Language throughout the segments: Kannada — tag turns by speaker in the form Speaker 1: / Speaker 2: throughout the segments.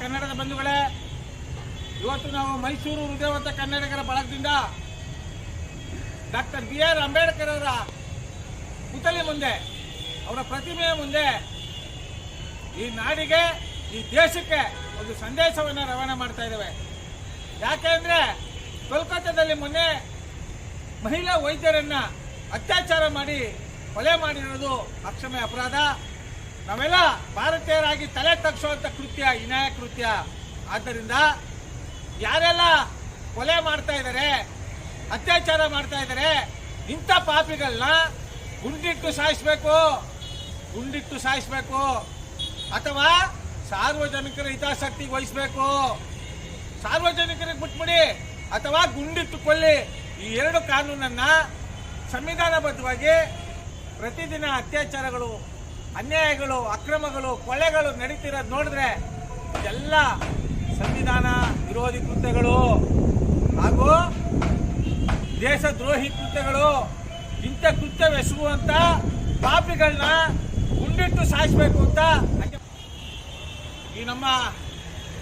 Speaker 1: ಕನ್ನಡದ ಬಂಧುಗಳೇ, ಇವತ್ತು ನಾವು ಮೈಸೂರು ಹೃದಯವಂತ ಕನ್ನಡಿಗರ ಬಳಗದಿಂದ ಡಾಕ್ಟರ್ ಬಿ ಆರ್ ಅಂಬೇಡ್ಕರ್ ಅವರ ಪುತಲಿ ಮುಂದೆ, ಅವರ ಪ್ರತಿಮೆಯ ಮುಂದೆ ಈ ನಾಡಿಗೆ, ಈ ದೇಶಕ್ಕೆ ಒಂದು ಸಂದೇಶವನ್ನು ರವಾನೆ ಮಾಡ್ತಾ ಇದ್ದೇವೆ. ಯಾಕೆಂದರೆ ಕೋಲ್ಕತ್ತಾದಲ್ಲಿ ಮೊನ್ನೆ ಮಹಿಳಾ ವೈದ್ಯರನ್ನು ಅತ್ಯಾಚಾರ ಮಾಡಿ ಕೊಲೆ ಮಾಡಿರೋದು ಅಕ್ಷಮ್ಯ ಅಪರಾಧ. ನಾವೆಲ್ಲ ಭಾರತೀಯರಾಗಿ ತಲೆ ತಗ್ಸುವಂತ ಕೃತ್ಯ ಇನಾಯ ಕೃತ್ಯ. ಆದ್ದರಿಂದ ಯಾರೆಲ್ಲ ಕೊಲೆ ಮಾಡ್ತಾ ಇದ್ದಾರೆ ಅತ್ಯಾಚಾರ ಮಾಡ್ತಾ ಇದ್ದಾರೆ ಇಂಥ ಪಾಪಿಗಳನ್ನ ಗುಂಡಿಟ್ಟು ಸಾಯಿಸ್ಬೇಕು ಗುಂಡಿಟ್ಟು ಸಾಯಿಸ್ಬೇಕು, ಅಥವಾ ಸಾರ್ವಜನಿಕರ ಹಿತಾಸಕ್ತಿಗೆ ವಹಿಸ್ಬೇಕು. ಸಾರ್ವಜನಿಕರಿಗೆ ಬಿಟ್ಬಿಡಿ, ಅಥವಾ ಗುಂಡಿಟ್ಟು ಕೊಲ್ಲಿ ಈ ಎರಡು ಕಾನೂನನ್ನ ಸಂವಿಧಾನಬದ್ಧವಾಗಿ ಪ್ರತಿದಿನ ಅತ್ಯಾಚಾರಗಳು ಅನ್ಯಾಯಗಳು, ಅಕ್ರಮಗಳು ಕೊಳೆಗಳು ನಡೀತಿರೋದು ನೋಡಿದ್ರೆ ಇದೆಲ್ಲ ಸಂವಿಧಾನ ವಿರೋಧಿ ಕೃತ್ಯಗಳು ಹಾಗೂ ದೇಶದ್ರೋಹಿ ಕೃತ್ಯಗಳು ಇಂಥ ಕೃತ್ಯವೆಸಗುವಂತ ಪಾಪಿಗಳನ್ನ ಗುಂಡಿಟ್ಟು ಸಾಯಿಸಬೇಕು ಅಂತ ಈ ನಮ್ಮ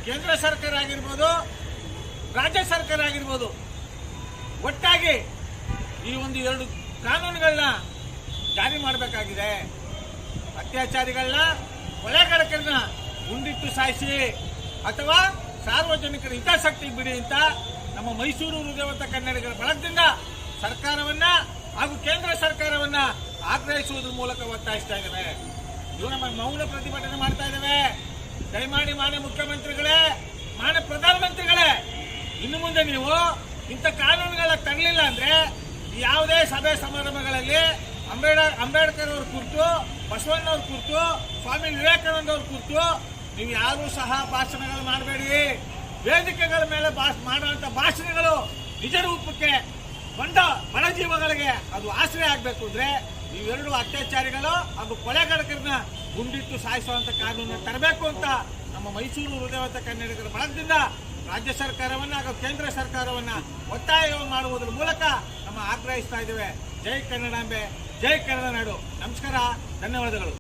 Speaker 1: ಕೇಂದ್ರ ಸರ್ಕಾರ ಆಗಿರ್ಬೋದು, ರಾಜ್ಯ ಸರ್ಕಾರ ಆಗಿರ್ಬೋದು, ಒಟ್ಟಾಗಿ ಈ ಒಂದು ಎರಡು ಕಾನೂನುಗಳನ್ನ ಜಾರಿ ಮಾಡಬೇಕಾಗಿದೆ. ಅತ್ಯಾಚಾರಿಗಳನ್ನ ಕೊಲೆಗಡಕರನ್ನ ಗುಂಡಿಟ್ಟು ಸಾಯಿಸಿ ಅಥವಾ ಸಾರ್ವಜನಿಕರ ಹಿತಾಸಕ್ತಿ ಬಿಡಿ ಅಂತ ನಮ್ಮ ಮೈಸೂರು ಹೃದಯವಂತ ಕನ್ನಡಿಗರ ಬಳಗದಿಂದ ಸರ್ಕಾರವನ್ನ ಹಾಗೂ ಕೇಂದ್ರ ಸರ್ಕಾರವನ್ನ ಆಗ್ರಹಿಸುವುದರ ಮೂಲಕ ಒತ್ತಾಯಿಸ್ತಾ ಇದ್ದೇವೆ. ಇವು ನಮ್ಮ ಮೌನ ಪ್ರತಿಭಟನೆ ಮಾಡ್ತಾ ಇದ್ದೇವೆ. ದಯಮಾಡಿ ಮಾನ್ಯ ಮುಖ್ಯಮಂತ್ರಿಗಳೇ, ಮಾನ್ಯ ಪ್ರಧಾನಮಂತ್ರಿಗಳೇ, ಇನ್ನು ಮುಂದೆ ನೀವು ಇಂಥ ಕಾನೂನುಗಳ ತರಲಿಲ್ಲ ಅಂದ್ರೆ ಯಾವುದೇ ಸಭೆ ಸಮಾರಂಭಗಳಲ್ಲಿ ಅಂಬೇಡ ಅಂಬೇಡ್ಕರ್ ಅವ್ರ ಕುರಿತು ಬಸವಣ್ಣವ್ರ ಕುರಿತು, ಸ್ವಾಮಿ ವಿವೇಕಾನಂದ ಅವ್ರ ಕುರಿತು, ನೀವು ಯಾರೂ ಸಹ ಭಾಷಣಗಳು ಮಾಡಬೇಡಿ. ವೇದಿಕೆಗಳ ಮೇಲೆ ಭಾಷ ಮಾಡುವಂತ ಭಾಷಣಗಳು ನಿಜ ರೂಪಕ್ಕೆ ಬಂದ ಬಡ ಜೀವಗಳಿಗೆ ಅದು ಆಶ್ರಯ ಆಗಬೇಕು ಅಂದ್ರೆ ಇವೆರಡು ಅತ್ಯಾಚಾರಿಗಳು ಹಾಗೂ ಕೊಲೆಗಾರಕರನ್ನ ಗುಂಡಿಟ್ಟು ಸಾಯಿಸುವಂಥ ಕಾನೂನು ತರಬೇಕು ಅಂತ ನಮ್ಮ ಮೈಸೂರು ಹೃದಯವಂತ ಕನ್ನಡಿಗರ ಬಳಗದಿಂದ ರಾಜ್ಯ ಸರ್ಕಾರವನ್ನ ಹಾಗೂ ಕೇಂದ್ರ ಸರ್ಕಾರವನ್ನ ಒತ್ತಾಯ ಮಾಡುವುದರ ಮೂಲಕ ನಮ್ಮ ಆಗ್ರಹಿಸ್ತಾ ಇದ್ದೇವೆ. ಜೈ ಕನ್ನಡಾಂಬೆ. ಜೈ ಕನ್ನಡ ನಾಡು. ನಮಸ್ಕಾರ ಧನ್ಯವಾದಗಳು.